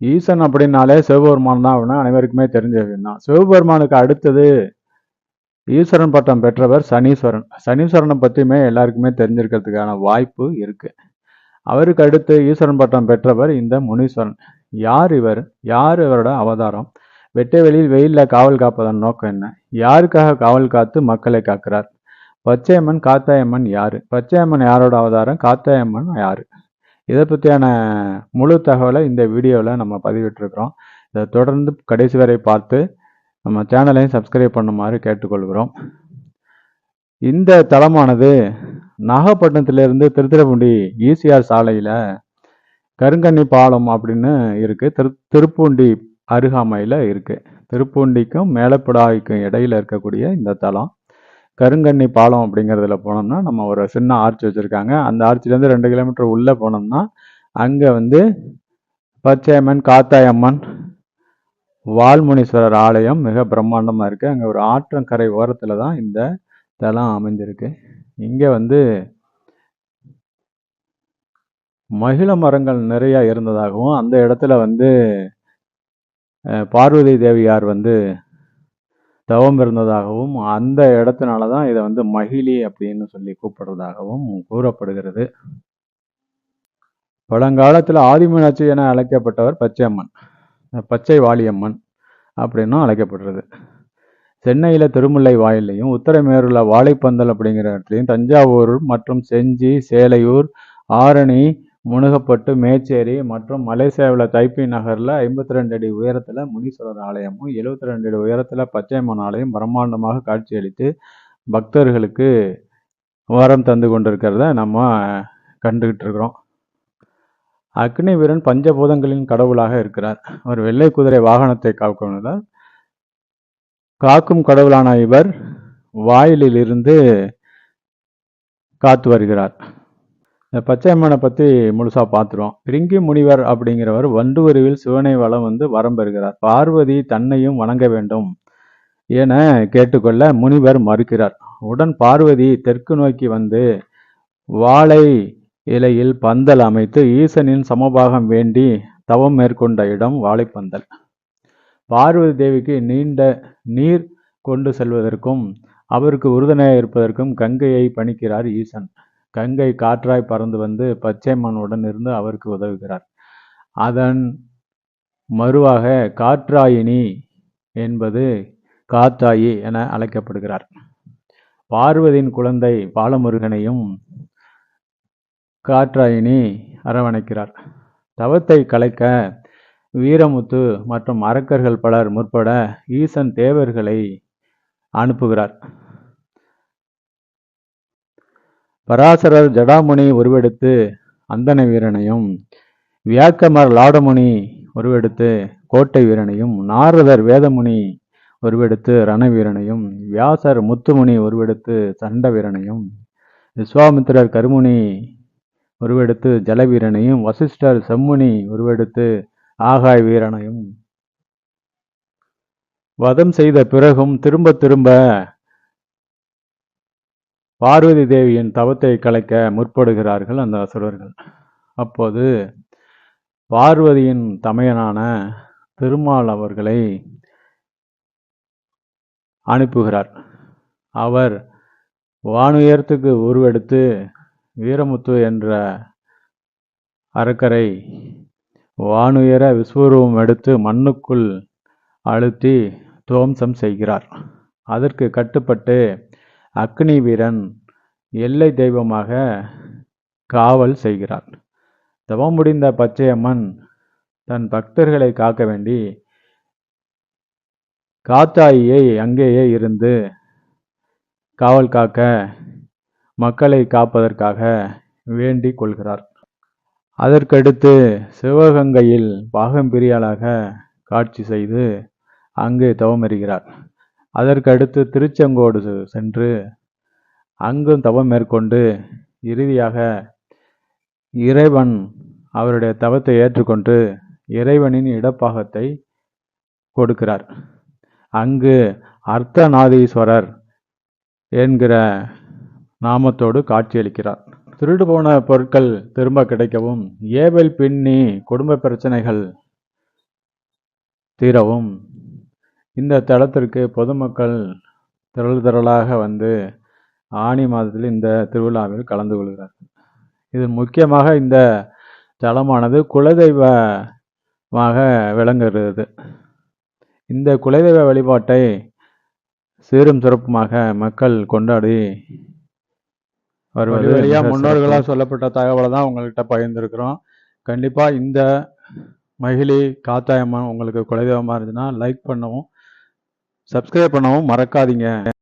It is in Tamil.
ஈசன் அப்படின்னாலே சிவபெருமான் தான் அப்படின்னு அனைவருக்குமே தெரிஞ்ச விஷயம் தான். சிவபெருமானுக்கு அடுத்தது ஈஸ்வரன் பட்டம் பெற்றவர் சனீஸ்வரன். சனீஸ்வரனை பற்றியுமே எல்லாருக்குமே தெரிஞ்சிருக்கிறதுக்கான வாய்ப்பு இருக்கு. அவருக்கு அடுத்து ஈஸ்வரன் பட்டம் பெற்றவர் இந்த முனீஸ்வரன். யார் இவர்? யார் இவரோட அவதாரம்? வெட்ட வெளியில் வெயிலில் காவல் காப்பதன் நோக்கம் என்ன? யாருக்காக காவல் காத்து மக்களை காக்கிறார்? பச்சையம்மன் காத்தாயம்மன் யாரு? பச்சையம்மன் யாரோட அவதாரம்? காத்தாயம்மன் யாரு? இதை பற்றியான முழு தகவலை இந்த வீடியோவில் நம்ம பதிவிட்டிருக்கிறோம். இதை தொடர்ந்து கடைசி வரை பார்த்து நம்ம சேனலையும் சப்ஸ்கிரைப் பண்ணுமாறு கேட்டுக்கொள்கிறோம். இந்த தளமானது நாகப்பட்டினத்திலிருந்து திருத்துறைப்பூண்டி ஈசிஆர் சாலையில் கருங்கண்ணி பாலம் அப்படின்னு இருக்குது திரு திருப்பூண்டி அருகாமையில் இருக்குது திருப்பூண்டிக்கும் மேலப்படாய்க்கும் இடையில் இருக்கக்கூடிய இந்த தலம் கருங்கண்ணி பாலம் அப்படிங்கிறதுல போனோம்னா நம்ம ஒரு சின்ன ஆர்ச் வச்சுருக்காங்க. அந்த ஆர்ச்சிலேருந்து ரெண்டு கிலோமீட்டர் உள்ளே போனோம்னா அங்கே வந்து பச்சையம்மன் காத்தாயம்மன் வால்முனீஸ்வரர் ஆலயம் மிக பிரம்மாண்டமாக இருக்குது அங்கே ஒரு ஆற்றங்கரை ஓரத்தில் தான் இந்த தலம் அமைஞ்சிருக்கு. இங்கே வந்து மகிழ மரங்கள் நிறையா இருந்ததாகவும் அந்த இடத்துல வந்து பார்வதி தேவியார் வந்து தவம் இருந்ததாகவும் அந்த இடத்தினால தான் இதை வந்து மகிழி அப்படின்னு சொல்லி கூப்பிடுறதாகவும் கூறப்படுகிறது. பழங்காலத்தில் ஆதிமீனாட்சி என அழைக்கப்பட்டவர் பச்சையம்மன். பச்சை வாலியம்மன் அப்படின்னும் அழைக்கப்படுறது. சென்னையில் திருமுல்லை வாயிலையும் உத்தரமேரூரில் வாழைப்பந்தல் அப்படிங்கிற இடத்துலையும் தஞ்சாவூர் மற்றும் செஞ்சி சேலையூர் ஆரணி முனுகப்பட்டு மேச்சேரி மற்றும் மலேசியாவில் தைப்பி நகரில் ஐம்பத்தி ரெண்டு அடி உயரத்தில் முனீஸ்வரர் ஆலயமும் எழுபத்தி ரெண்டு அடி உயரத்தில் பச்சையம்மன் ஆலயம் பிரம்மாண்டமாக காட்சியளித்து பக்தர்களுக்கு வரம் தந்து கொண்டிருக்கிறத நம்ம கண்டுகிட்டு இருக்கிறோம். அக்னி வீரன் பஞ்சபூதங்களின் கடவுளாக இருக்கிறார். அவர் வெள்ளை குதிரை வாகனத்தை காக்கும் காக்கும் கடவுளான இவர் வாயிலில் இருந்து காத்து வருகிறார். பச்சையம்மனை பற்றி முழுசாக பார்த்துருவோம் ரிங்கி முனிவர் அப்படிங்கிறவர் வண்டுவருவில் சிவனை வளம் வந்து வரம் பெறுகிறார். பார்வதி தன்னையும் வணங்க வேண்டும் என கேட்டுக்கொள்ள முனிவர் மறுக்கிறார். உடன் பார்வதி தெற்கு நோக்கி வந்து வாழை இலையில் பந்தல் அமைத்து ஈசனின் சமபாகம் வேண்டி தவம் மேற்கொண்ட இடம் வாழைப்பந்தல் பார்வதி தேவிக்கு நீண்ட நீர் கொண்டு செல்வதற்கும் அவருக்கு உறுதுணையாக இருப்பதற்கும் கங்கையை பணிக்கிறார் ஈசன். கங்கை காற்றாய் பறந்து வந்து பச்சைமானுடன் இருந்து அவருக்கு உதவுகிறார். அதன் மறுவாக காற்றாயினி என்பது காத்தாயி என அழைக்கப்படுகிறார். பார்வதியின் குழந்தை பாலமுருகனையும் காற்றாயினி அரவணைக்கிறார். தவத்தை கலைக்க வீரமுத்து மற்றும் அரக்கர்கள் பலர் முற்பட ஈசன் தேவர்களை அனுப்புகிறார். பராசரர் ஜடாமுனி உருவெடுத்து அந்தன வீரனையும் வியாக்கமர் லாடமுனி உருவெடுத்து கோட்டை வீரனையும் நாரதர் வேதமுனி உருவெடுத்து ரணவீரனையும் வியாசர் முத்துமுனி உருவெடுத்து சண்ட வீரனையும் விஸ்வாமித்திரர் கருமுனி உருவெடுத்து ஜலவீரனையும் வசிஷ்டர் செம்முனி உருவெடுத்து ஆகாய் வீரனையும். வதம் செய்த பிறகும் திரும்ப திரும்ப பார்வதி தேவியின் தவத்தை கலைக்க முற்படுகிறார்கள் அந்த அசுரர்கள். அப்போது பார்வதியின் தமையனான திருமால் அவர்களை அனுப்புகிறார். அவர் வானுயரத்துக்கு உருவெடுத்து வீரமுத்து என்ற அரக்கரை வானுயர விஸ்வரூபம் எடுத்து மண்ணுக்குள் அழுத்தி துவம்சம் செய்கிறார். அதற்கு கட்டுப்பட்டு அக்னி வீரன் எல்லை தெய்வமாக காவல் செய்கிறார் தவம் முடிந்த பச்சையம்மன் தன் பக்தர்களை காக்க வேண்டி காத்தாயியை அங்கேயே இருந்து காவல் காக்க மக்களை காப்பதற்காக வேண்டி கொள்கிறார். அதற்கடுத்து சிவகங்கையில் பாகம்பிரியாளாக காட்சி செய்து அங்கு தவமறிகிறார் அதற்கடுத்து திருச்செங்கோடு சென்று அங்கும் தவம் மேற்கொண்டு இறுதியாக இறைவன் அவருடைய தவத்தை ஏற்றுக்கொண்டு இறைவனின் இடப்பாகத்தை கொடுக்கிறார். அங்கு அர்த்தநாதீஸ்வரர் என்கிற நாமத்தோடு காட்சியளிக்கிறார். திருடு போன பொருட்கள் திரும்ப கிடைக்கவும் ஏவல் பின்னி குடும்ப பிரச்சனைகள் தீரவும் இந்த தலத்திற்கு பொதுமக்கள் திரள் திரளாக வந்து ஆனி மாதத்தில் இந்த திருவிழாவில் கலந்து கொள்கிறார்கள். இது முக்கியமாக இந்த தலமானது குலதெய்வமாக விளங்குகிறது. இந்த குலதெய்வ வழிபாட்டை சீரும் சிறப்புமாக மக்கள் கொண்டாடி வருவது வழியா மிக முன்னோர்களால் சிறப்பு. சொல்லப்பட்ட தகவலை தான் உங்கள்கிட்ட பகிர்ந்துருக்கிறோம். கண்டிப்பாக இந்த மகிழி காத்தாயம்மன் உங்களுக்கு குலதெய்வமாக இருந்துச்சுன்னா லைக் பண்ணவும் சப்ஸ்கிரைப் பண்ணவும் மறக்காதீங்க.